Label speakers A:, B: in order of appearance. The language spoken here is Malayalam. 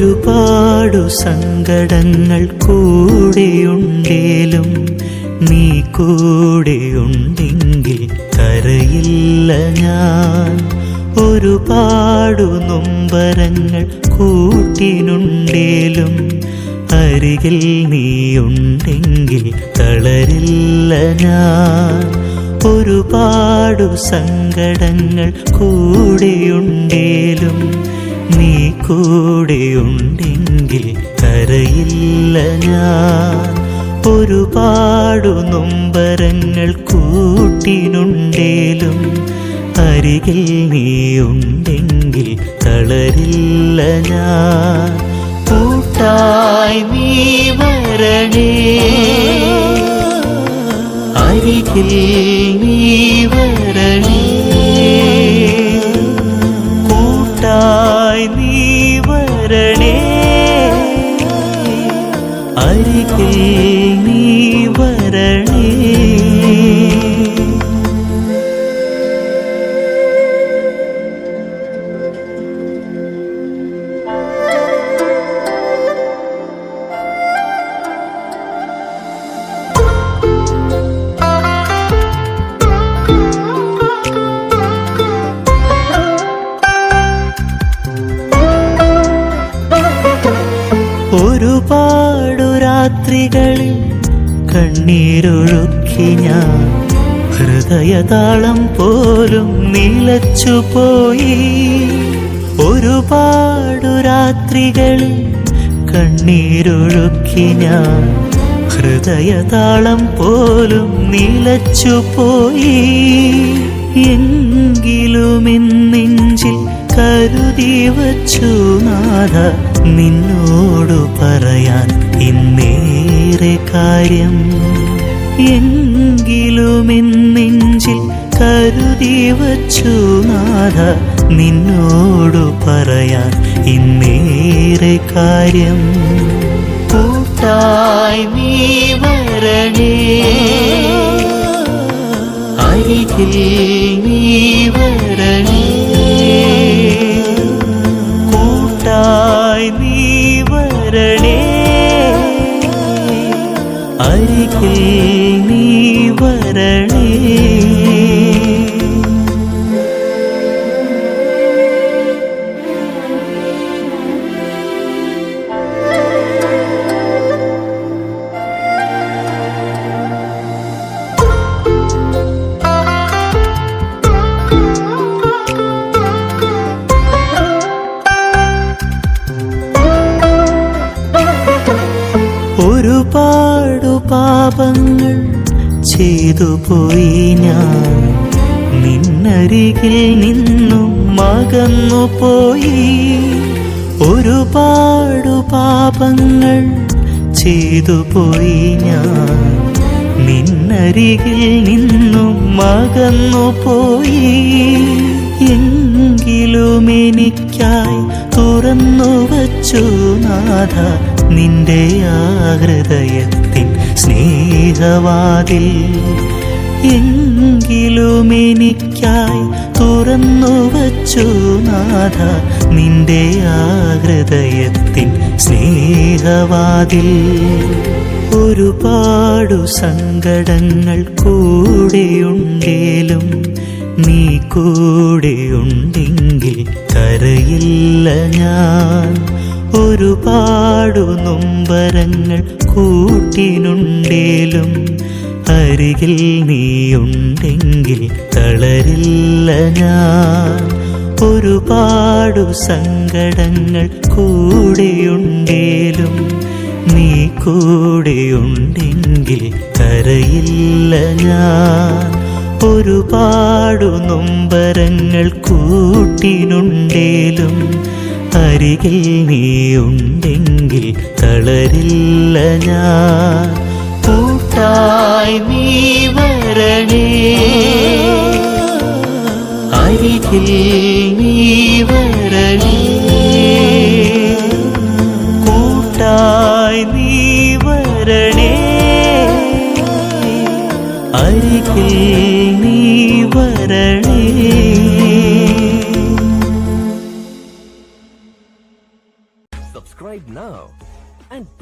A: ഒരുപാടു സങ്കടങ്ങൾ കൂടെയുണ്ടേലും നീ കൂടെയുണ്ടെങ്കിൽ കരയില്ല ഞാൻ. ഒരുപാടു നൊമ്പരങ്ങൾ കൂട്ടിനുണ്ടേലും അരികിൽ നീയുണ്ടെങ്കിൽ തളരില്ല ഞാൻ. ഒരുപാടു സങ്കടങ്ങൾ കൂടെയുണ്ടേലും നീ കൂടെയുണ്ടെങ്കിൽ കരയില്ല ഞാൻ. ഒരുപാടു നൊമ്പരങ്ങൾ കൂട്ടിനുണ്ടേലും അരികിൽ നീയുണ്ടെങ്കിൽ തളരില്ല ഞാൻ. കൂട്ടായി നീ വരണേ. അരികിൽ നീ വരണേ. അരികിൽ നീ വരണേ ഒരുപാടു രാത്രികളിൽ കണ്ണീരൊഴുക്കി ഞാൻ ഹൃദയതാളം പോലും നിലച്ചുപോയി ഒരുപാടു രാത്രികളിൽ കണ്ണീരൊഴുക്കി ഞാൻ ഹൃദയതാളം പോലും നിലച്ചുപോയി എങ്കിലും എന്നെഞ്ചിൽ കരുതി വച്ചു നാഥ നിന്നോടു പറയാൻ ഇന്നേറെ കാര്യം. എങ്കിലും എന്നെഞ്ചിൽ കരുതി വച്ചു നാഥ നിന്നോടു പറയാൻ ഇന്നേറെ കാര്യം. കൂട്ടായി നീ വരണേ അരികിൽ നീ വരണേ. അരികിൽ നീ വരണേ. പാപങ്ങൾ ചെയ്തു പോയി ഞാൻ. നിന്നരികിൽ നിന്നും മകന്നു പോയി. ഒരുപാടു പാപങ്ങൾ ചെയ്തു പോയി ഞാൻ. നിന്നരികിൽ നിന്നും മകന്നു പോയി. എങ്കിലും എനിക്കായി തുറന്നു വച്ചു നാഥ നിന്റെ ആ ഹൃദയത്തിൻ സ്നേഹവാതിൽ എങ്കിലും എനിക്കായി തുറന്നു വച്ചു നാഥ നിന്റെ ആ സ്നേഹവാതിൽ ഒരുപാടു സങ്കടങ്ങൾ കൂടെയുണ്ടേലും നീ കൂടെയുണ്ടെങ്കിൽ കരയില്ല ഞാൻ. ഒരുപാടു നൊമ്പരങ്ങൾ കൂട്ടിനുണ്ടേലും അരികിൽ നീയുണ്ടെങ്കിൽ തളരില്ല ഞാൻ. ഒരുപാടു സങ്കടങ്ങൾ കൂടെയുണ്ടേലും നീ കൂടെയുണ്ടെങ്കിൽ കരയില്ല ഞാൻ. ഒരുപാടു നൊമ്പരങ്ങൾ കൂട്ടിനുണ്ടേലും അരികിൽ നീയുണ്ടെങ്കിൽ തളരില്ല ഞാൻ. കൂട്ടായി നീ വരണേ. അരികിൽ നീ വരണേ. കൂട്ടായി നീ വരണേ. അരികിൽ നീ വരണേ.